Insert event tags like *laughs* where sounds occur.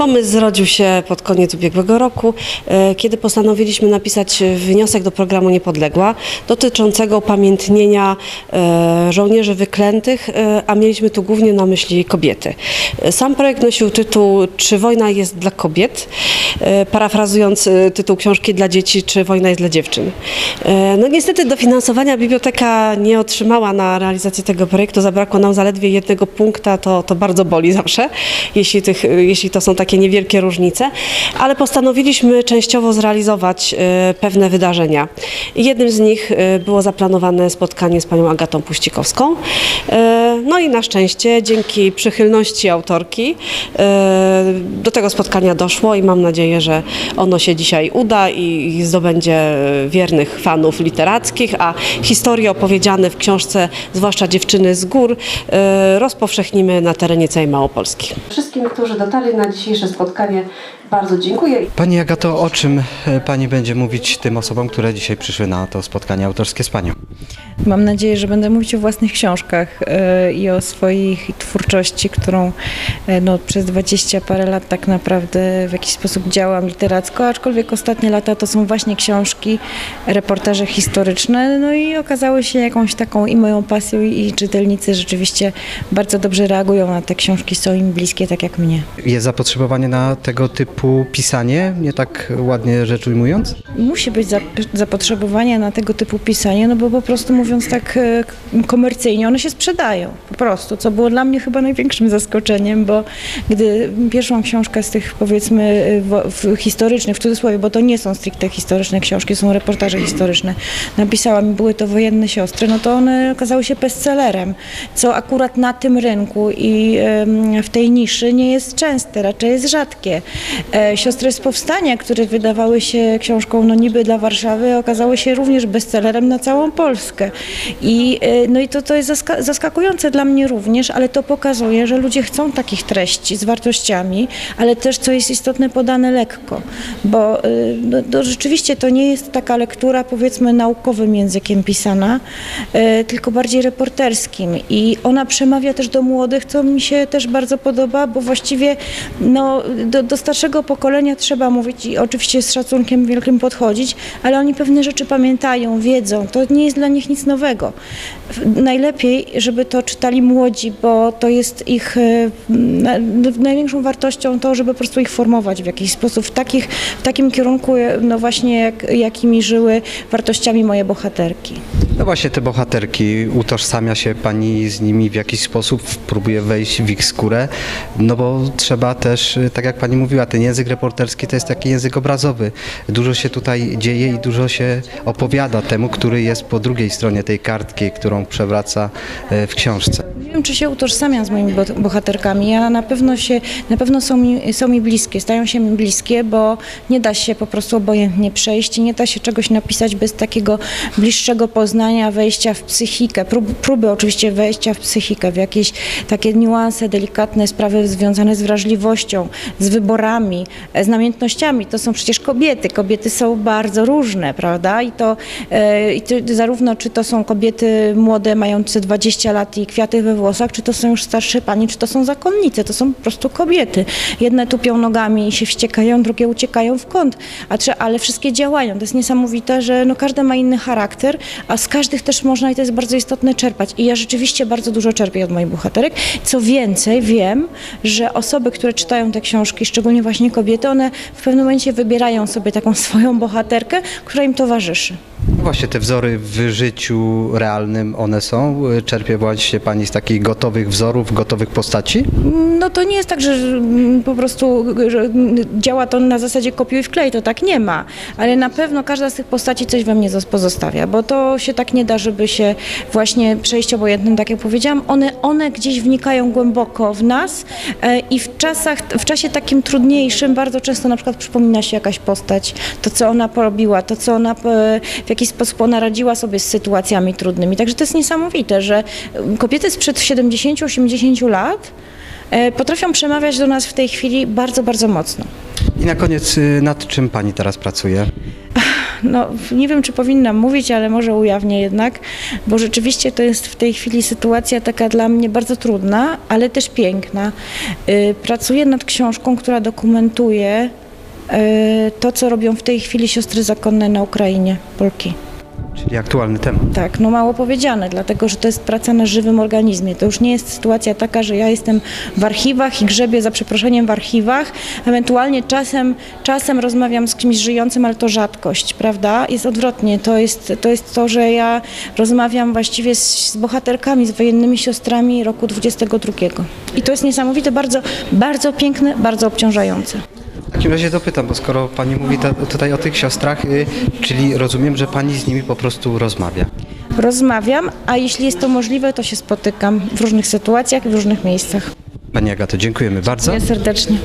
Pomysł zrodził się pod koniec ubiegłego roku, e, kiedy postanowiliśmy napisać wniosek do programu Niepodległa dotyczącego upamiętnienia e, żołnierzy wyklętych, e, a mieliśmy tu głównie na myśli kobiety. Sam projekt nosił tytuł Czy wojna jest dla kobiet? Parafrazując tytuł książki dla dzieci, czy wojna jest dla dziewczyn. No niestety dofinansowania biblioteka nie otrzymała na realizację tego projektu. Zabrakło nam zaledwie jednego punkta, to, to bardzo boli zawsze, jeśli, tych, jeśli to są takie niewielkie różnice, ale postanowiliśmy częściowo zrealizować e, pewne wydarzenia. Jednym z nich e, było zaplanowane spotkanie z panią Agatą Puścikowską. E, No i na szczęście, dzięki przychylności autorki, do tego spotkania doszło i mam nadzieję, że ono się dzisiaj uda i zdobędzie wiernych fanów literackich, a historie opowiedziane w książce, zwłaszcza Dziewczyny z gór, rozpowszechnimy na terenie całej Małopolski. Wszystkim, którzy dotarli na dzisiejsze spotkanie, bardzo dziękuję. Pani Agato, o czym e, Pani będzie mówić tym osobom, które dzisiaj przyszły na to spotkanie autorskie z Panią? Mam nadzieję, że będę mówić o własnych książkach e, i o swojej twórczości, którą e, no, przez dwadzieścia parę lat tak naprawdę w jakiś sposób działam literacko, aczkolwiek ostatnie lata to są właśnie książki, reportaże historyczne, no i okazały się jakąś taką i moją pasją i czytelnicy rzeczywiście bardzo dobrze reagują na te książki, są im bliskie tak jak mnie. Jest zapotrzebowanie na tego typu pisanie, nie tak ładnie rzecz ujmując? Musi być zap- zapotrzebowanie na tego typu pisanie, no bo po prostu mówiąc tak e, komercyjnie, one się sprzedają po prostu, co było dla mnie chyba największym zaskoczeniem, bo gdy pierwszą książkę z tych powiedzmy e, historycznych, w cudzysłowie, bo to nie są stricte historyczne książki, są reportaże historyczne, napisałam były to wojenne siostry, no to one okazały się bestsellerem, co akurat na tym rynku i w tej niszy nie jest częste, raczej jest rzadkie. E, Siostry z Powstania, które wydawały się książką no niby dla Warszawy, okazały się również bestsellerem na całą Polskę. I, e, no i to, to jest zaska- zaskakujące dla mnie również, ale to pokazuje, że ludzie chcą takich treści z wartościami, ale też, co jest istotne, podane lekko, bo e, no, to rzeczywiście to nie jest taka lektura, powiedzmy, naukowym językiem pisana, tylko bardziej reporterskim i ona przemawia też do młodych, co mi się też bardzo podoba, bo właściwie no, do, do starszego pokolenia trzeba mówić i oczywiście z szacunkiem wielkim podchodzić, ale oni pewne rzeczy pamiętają, wiedzą, to nie jest dla nich nic nowego. Najlepiej, żeby to czytali młodzi, bo to jest ich e, na, największą wartością to, żeby po prostu ich formować w jakiś sposób, w, takich, w takim kierunku, e, no właśnie jak, jakimi żyły wartościami moje bohaterki. No właśnie te bohaterki, utożsamia się Pani z nimi w jakiś sposób, próbuje wejść w ich skórę, no bo trzeba też, tak jak Pani mówiła, ten język reporterski to jest taki język obrazowy. Dużo się tutaj dzieje i dużo się opowiada temu, który jest po drugiej stronie tej kartki, którą przewraca y, w książce. Nie wiem, czy się utożsamiam z moimi bo- bohaterkami. Ja na pewno się, na pewno są mi, są mi bliskie, stają się mi bliskie, bo nie da się po prostu obojętnie przejść i nie da się czegoś napisać bez takiego bliższego poznania, wejścia w psychikę, prób, próby oczywiście wejścia w psychikę, w jakieś takie niuanse, delikatne sprawy związane z wrażliwością, z wyborami, e, z namiętnościami. To są przecież kobiety. Kobiety są bardzo różne, prawda? I to, e, i to zarówno czy to są kobiety młode, mające 20 lat i kwiaty we włosach, czy to są już starsze panie, czy to są zakonnice. To są po prostu kobiety. Jedne tupią nogami i się wściekają, drugie uciekają w kąt, a trze- ale wszystkie działają. To jest niesamowite, że no każda ma inny charakter, a z każdych też można, i to jest bardzo istotne, czerpać. I ja rzeczywiście bardzo dużo czerpię od moich bohaterek. Co więcej, wiem, że osoby, które czytają te książki, szczególnie właśnie kobiety, one w pewnym momencie wybierają sobie taką *laughs* swoją bohaterkę, która im towarzyszy. No Właśnie te wzory w życiu realnym one są? Czerpie właśnie Pani z takich gotowych wzorów, gotowych postaci? No to nie jest tak, że mm, po prostu że działa to na zasadzie kopiuj wklej, to tak nie ma. Ale na pewno każda z tych postaci coś we mnie zos- pozostawia, bo to się tak nie da, żeby się właśnie przejść obojętnym, tak jak powiedziałam. One, one gdzieś wnikają głęboko w nas e, i w czasach, w czasie takim trudniejszym bardzo często na przykład przypomina się jakaś postać, to co ona porobiła, to co ona, e, w jaki sposób ona radziła sobie z sytuacjami trudnymi. Także to jest niesamowite, że kobiety sprzed 70-80 lat e, potrafią przemawiać do nas w tej chwili bardzo, bardzo mocno. I na koniec, y, nad czym Pani teraz pracuje? no, nie wiem, czy powinnam mówić, ale może ujawnię jednak, bo rzeczywiście to jest w tej chwili sytuacja taka dla mnie bardzo trudna, ale też piękna. Y, Pracuję nad książką, która dokumentuje to, co robią w tej chwili siostry zakonne na Ukrainie, Polki. Czyli aktualny temat. Tak, no mało powiedziane, dlatego że to jest praca na żywym organizmie. To już nie jest sytuacja taka, że ja jestem w archiwach i grzebię za przeproszeniem w archiwach. Ewentualnie czasem, czasem rozmawiam z kimś żyjącym, ale to rzadkość, prawda? Jest odwrotnie. To jest to, jest to że ja rozmawiam właściwie z, z bohaterkami, z wojennymi siostrami roku 22. I to jest niesamowite, bardzo, bardzo piękne, bardzo obciążające. W takim razie dopytam, bo skoro pani mówi ta, tutaj o tych siostrach, y, czyli rozumiem, że pani z nimi po prostu rozmawia. Rozmawiam, a jeśli jest to możliwe, to się spotykam w różnych sytuacjach w różnych miejscach. Pani Agato, dziękujemy bardzo. Ja serdecznie.